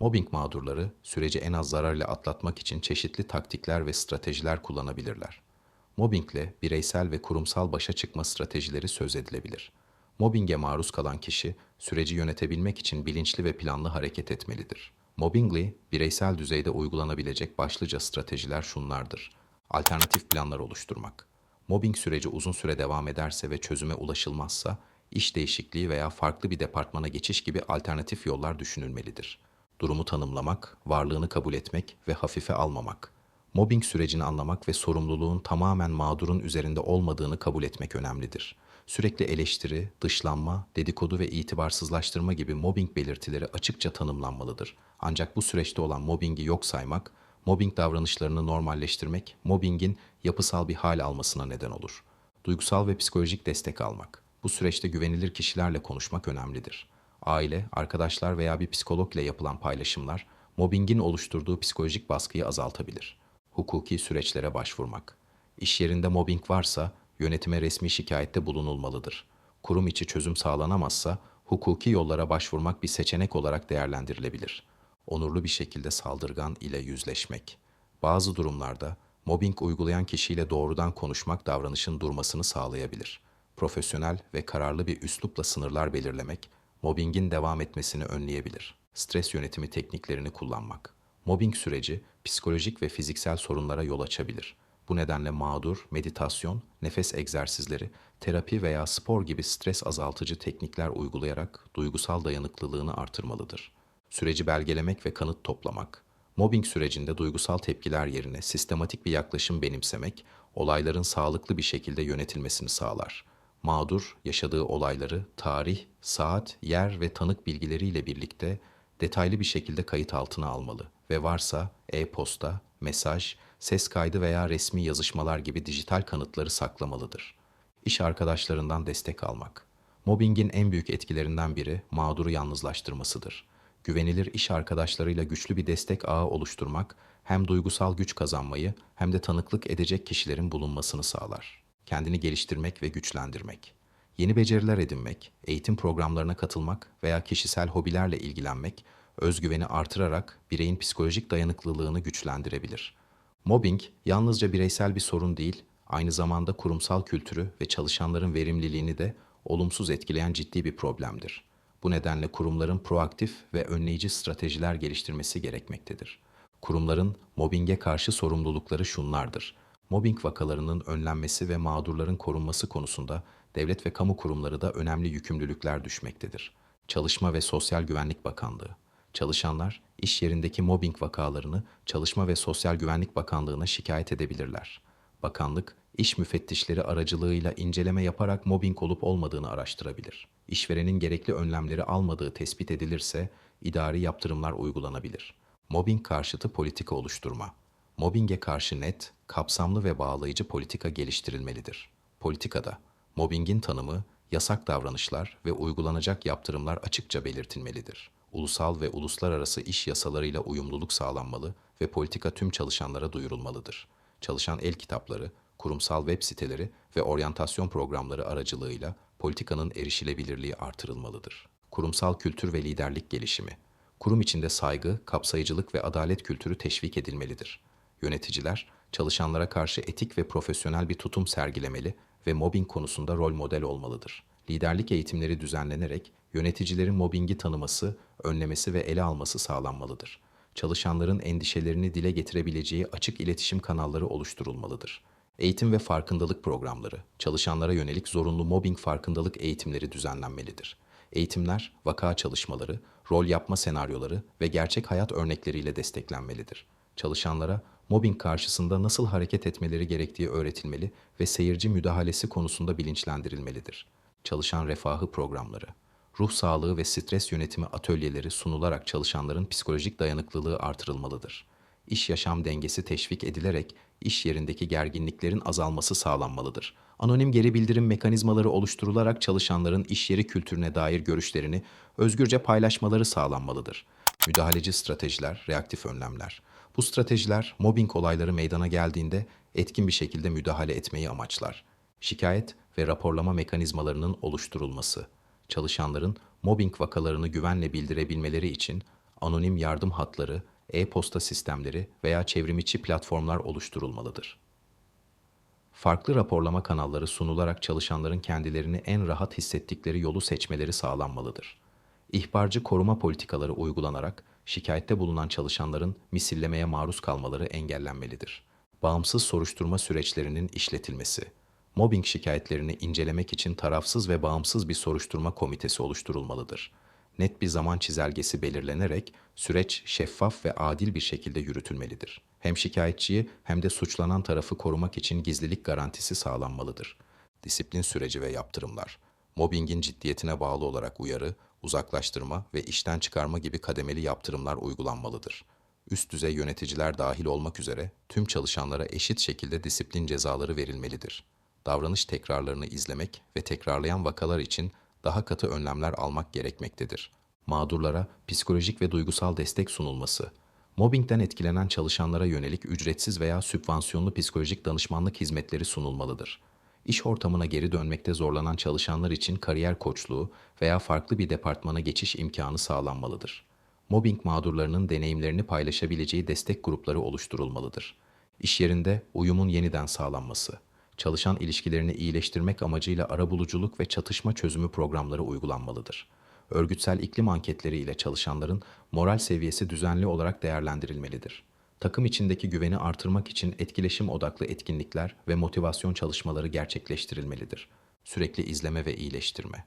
Mobbing mağdurları süreci en az zararla atlatmak için çeşitli taktikler ve stratejiler kullanabilirler. Mobbingle bireysel ve kurumsal başa çıkma stratejileri söz edilebilir. Mobbinge maruz kalan kişi süreci yönetebilmek için bilinçli ve planlı hareket etmelidir. Mobbingli bireysel düzeyde uygulanabilecek başlıca stratejiler şunlardır. Alternatif planlar oluşturmak. Mobbing süreci uzun süre devam ederse ve çözüme ulaşılmazsa, iş değişikliği veya farklı bir departmana geçiş gibi alternatif yollar düşünülmelidir. Durumu tanımlamak, varlığını kabul etmek ve hafife almamak. Mobbing sürecini anlamak ve sorumluluğun tamamen mağdurun üzerinde olmadığını kabul etmek önemlidir. Sürekli eleştiri, dışlanma, dedikodu ve itibarsızlaştırma gibi mobbing belirtileri açıkça tanımlanmalıdır. Ancak bu süreçte olan mobbingi yok saymak, mobbing davranışlarını normalleştirmek, mobbingin yapısal bir hal almasına neden olur. Duygusal ve psikolojik destek almak. Bu süreçte güvenilir kişilerle konuşmak önemlidir. Aile, arkadaşlar veya bir psikolog ile yapılan paylaşımlar, mobbingin oluşturduğu psikolojik baskıyı azaltabilir. Hukuki süreçlere başvurmak. İş yerinde mobbing varsa yönetime resmi şikayette bulunulmalıdır. Kurum içi çözüm sağlanamazsa hukuki yollara başvurmak bir seçenek olarak değerlendirilebilir. Onurlu bir şekilde saldırgan ile yüzleşmek. Bazı durumlarda mobbing uygulayan kişiyle doğrudan konuşmak davranışın durmasını sağlayabilir. Profesyonel ve kararlı bir üslupla sınırlar belirlemek mobbingin devam etmesini önleyebilir. Stres yönetimi tekniklerini kullanmak. Mobbing süreci psikolojik ve fiziksel sorunlara yol açabilir. Bu nedenle mağdur, meditasyon, nefes egzersizleri, terapi veya spor gibi stres azaltıcı teknikler uygulayarak duygusal dayanıklılığını artırmalıdır. Süreci belgelemek ve kanıt toplamak. Mobbing sürecinde duygusal tepkiler yerine sistematik bir yaklaşım benimsemek, olayların sağlıklı bir şekilde yönetilmesini sağlar. Mağdur, yaşadığı olayları tarih, saat, yer ve tanık bilgileriyle birlikte detaylı bir şekilde kayıt altına almalı ve varsa e-posta, mesaj, ses kaydı veya resmi yazışmalar gibi dijital kanıtları saklamalıdır. İş arkadaşlarından destek almak. Mobbingin en büyük etkilerinden biri mağduru yalnızlaştırmasıdır. Güvenilir iş arkadaşlarıyla güçlü bir destek ağı oluşturmak hem duygusal güç kazanmayı hem de tanıklık edecek kişilerin bulunmasını sağlar. Kendini geliştirmek ve güçlendirmek. Yeni beceriler edinmek, eğitim programlarına katılmak veya kişisel hobilerle ilgilenmek özgüveni artırarak bireyin psikolojik dayanıklılığını güçlendirebilir. Mobbing yalnızca bireysel bir sorun değil, aynı zamanda kurumsal kültürü ve çalışanların verimliliğini de olumsuz etkileyen ciddi bir problemdir. Bu nedenle kurumların proaktif ve önleyici stratejiler geliştirmesi gerekmektedir. Kurumların mobbinge karşı sorumlulukları şunlardır. Mobbing vakalarının önlenmesi ve mağdurların korunması konusunda devlet ve kamu kurumları da önemli yükümlülükler düşmektedir. Çalışma ve Sosyal Güvenlik Bakanlığı Çalışanlar iş yerindeki mobbing vakalarını Çalışma ve Sosyal Güvenlik Bakanlığı'na şikayet edebilirler. Bakanlık, iş müfettişleri aracılığıyla inceleme yaparak mobbing olup olmadığını araştırabilir. İşverenin gerekli önlemleri almadığı tespit edilirse idari yaptırımlar uygulanabilir. Mobbing karşıtı politika oluşturma. Mobbinge karşı net, kapsamlı ve bağlayıcı politika geliştirilmelidir. Politikada mobbingin tanımı, yasak davranışlar ve uygulanacak yaptırımlar açıkça belirtilmelidir ulusal ve uluslararası iş yasalarıyla uyumluluk sağlanmalı ve politika tüm çalışanlara duyurulmalıdır. Çalışan el kitapları, kurumsal web siteleri ve oryantasyon programları aracılığıyla politikanın erişilebilirliği artırılmalıdır. Kurumsal kültür ve liderlik gelişimi. Kurum içinde saygı, kapsayıcılık ve adalet kültürü teşvik edilmelidir. Yöneticiler, çalışanlara karşı etik ve profesyonel bir tutum sergilemeli ve mobbing konusunda rol model olmalıdır. Liderlik eğitimleri düzenlenerek yöneticilerin mobbingi tanıması, önlemesi ve ele alması sağlanmalıdır. Çalışanların endişelerini dile getirebileceği açık iletişim kanalları oluşturulmalıdır. Eğitim ve farkındalık programları, çalışanlara yönelik zorunlu mobbing farkındalık eğitimleri düzenlenmelidir. Eğitimler, vaka çalışmaları, rol yapma senaryoları ve gerçek hayat örnekleriyle desteklenmelidir. Çalışanlara mobbing karşısında nasıl hareket etmeleri gerektiği öğretilmeli ve seyirci müdahalesi konusunda bilinçlendirilmelidir. Çalışan refahı programları, ruh sağlığı ve stres yönetimi atölyeleri sunularak çalışanların psikolojik dayanıklılığı artırılmalıdır. İş yaşam dengesi teşvik edilerek iş yerindeki gerginliklerin azalması sağlanmalıdır. Anonim geri bildirim mekanizmaları oluşturularak çalışanların iş yeri kültürüne dair görüşlerini özgürce paylaşmaları sağlanmalıdır. Müdahaleci stratejiler, reaktif önlemler. Bu stratejiler mobbing olayları meydana geldiğinde etkin bir şekilde müdahale etmeyi amaçlar. Şikayet ve raporlama mekanizmalarının oluşturulması çalışanların mobbing vakalarını güvenle bildirebilmeleri için anonim yardım hatları, e-posta sistemleri veya çevrimiçi platformlar oluşturulmalıdır. Farklı raporlama kanalları sunularak çalışanların kendilerini en rahat hissettikleri yolu seçmeleri sağlanmalıdır. İhbarcı koruma politikaları uygulanarak şikayette bulunan çalışanların misillemeye maruz kalmaları engellenmelidir. Bağımsız soruşturma süreçlerinin işletilmesi. Mobbing şikayetlerini incelemek için tarafsız ve bağımsız bir soruşturma komitesi oluşturulmalıdır. Net bir zaman çizelgesi belirlenerek süreç şeffaf ve adil bir şekilde yürütülmelidir. Hem şikayetçiyi hem de suçlanan tarafı korumak için gizlilik garantisi sağlanmalıdır. Disiplin süreci ve yaptırımlar. Mobbingin ciddiyetine bağlı olarak uyarı, uzaklaştırma ve işten çıkarma gibi kademeli yaptırımlar uygulanmalıdır. Üst düzey yöneticiler dahil olmak üzere tüm çalışanlara eşit şekilde disiplin cezaları verilmelidir. Davranış tekrarlarını izlemek ve tekrarlayan vakalar için daha katı önlemler almak gerekmektedir. Mağdurlara psikolojik ve duygusal destek sunulması, mobbingden etkilenen çalışanlara yönelik ücretsiz veya sübvansiyonlu psikolojik danışmanlık hizmetleri sunulmalıdır. İş ortamına geri dönmekte zorlanan çalışanlar için kariyer koçluğu veya farklı bir departmana geçiş imkanı sağlanmalıdır. Mobbing mağdurlarının deneyimlerini paylaşabileceği destek grupları oluşturulmalıdır. İş yerinde uyumun yeniden sağlanması, çalışan ilişkilerini iyileştirmek amacıyla arabuluculuk ve çatışma çözümü programları uygulanmalıdır. Örgütsel iklim anketleri ile çalışanların moral seviyesi düzenli olarak değerlendirilmelidir. Takım içindeki güveni artırmak için etkileşim odaklı etkinlikler ve motivasyon çalışmaları gerçekleştirilmelidir. Sürekli izleme ve iyileştirme.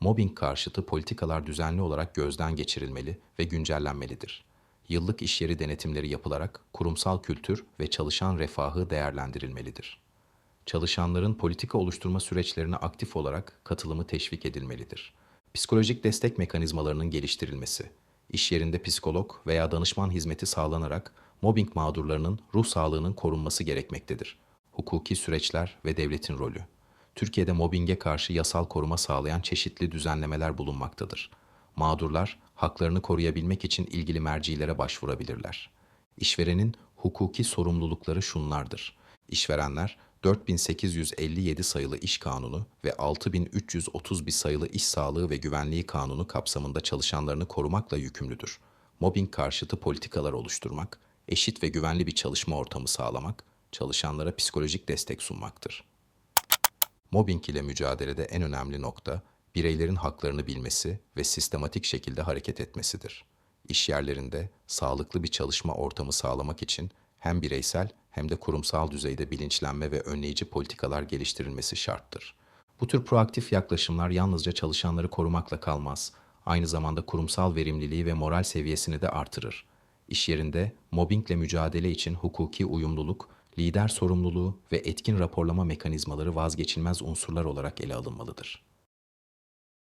Mobbing karşıtı politikalar düzenli olarak gözden geçirilmeli ve güncellenmelidir. Yıllık iş yeri denetimleri yapılarak kurumsal kültür ve çalışan refahı değerlendirilmelidir çalışanların politika oluşturma süreçlerine aktif olarak katılımı teşvik edilmelidir. Psikolojik destek mekanizmalarının geliştirilmesi, iş yerinde psikolog veya danışman hizmeti sağlanarak mobbing mağdurlarının ruh sağlığının korunması gerekmektedir. Hukuki süreçler ve devletin rolü. Türkiye'de mobbinge karşı yasal koruma sağlayan çeşitli düzenlemeler bulunmaktadır. Mağdurlar haklarını koruyabilmek için ilgili mercilere başvurabilirler. İşverenin hukuki sorumlulukları şunlardır. İşverenler 4857 sayılı İş Kanunu ve 6331 sayılı İş Sağlığı ve Güvenliği Kanunu kapsamında çalışanlarını korumakla yükümlüdür. Mobbing karşıtı politikalar oluşturmak, eşit ve güvenli bir çalışma ortamı sağlamak, çalışanlara psikolojik destek sunmaktır. Mobbing ile mücadelede en önemli nokta, bireylerin haklarını bilmesi ve sistematik şekilde hareket etmesidir. İş yerlerinde sağlıklı bir çalışma ortamı sağlamak için hem bireysel hem de kurumsal düzeyde bilinçlenme ve önleyici politikalar geliştirilmesi şarttır. Bu tür proaktif yaklaşımlar yalnızca çalışanları korumakla kalmaz, aynı zamanda kurumsal verimliliği ve moral seviyesini de artırır. İş yerinde mobbingle mücadele için hukuki uyumluluk, lider sorumluluğu ve etkin raporlama mekanizmaları vazgeçilmez unsurlar olarak ele alınmalıdır.